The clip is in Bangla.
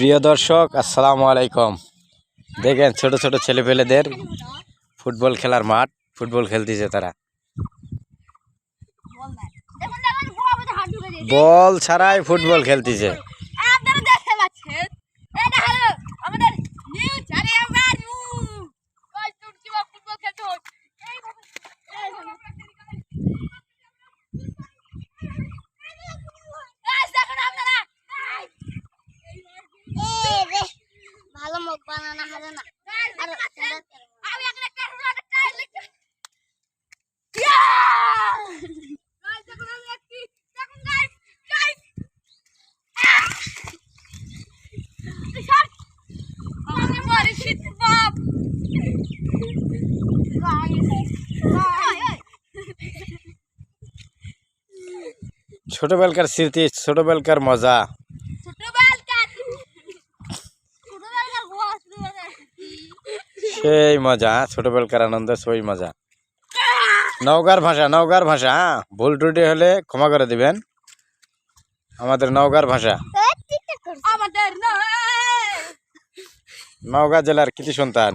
প্রিয় দর্শক আসসালামু আলাইকুম। দেখেন ছোট ছোট ছেলেপেলেদের ফুটবল খেলার মাঠ ফুটবল খেলতেছে তারা। বল ছাড়াই ফুটবল খেলতেছে। বানানো হবে না। আমি একটা কারণ একটা টাইল বাপ ছোটবেলকার স্মৃতি ছোটবেলকার মজা ছোটবেলাকার ছোটবেলাকার গোয়া ছোটবেলাকার সেই মজা? ছোটবেলকার আনন্দ সেই মজা। নওগাঁর ভাষা নওগাঁর ভাষা হ্যাঁ? ভুল ত্রুটি হলে ক্ষমা করে দিবেন। আমাদের নওগাঁর ভাষা। নওগাঁ জেলার কৃতি সন্তান।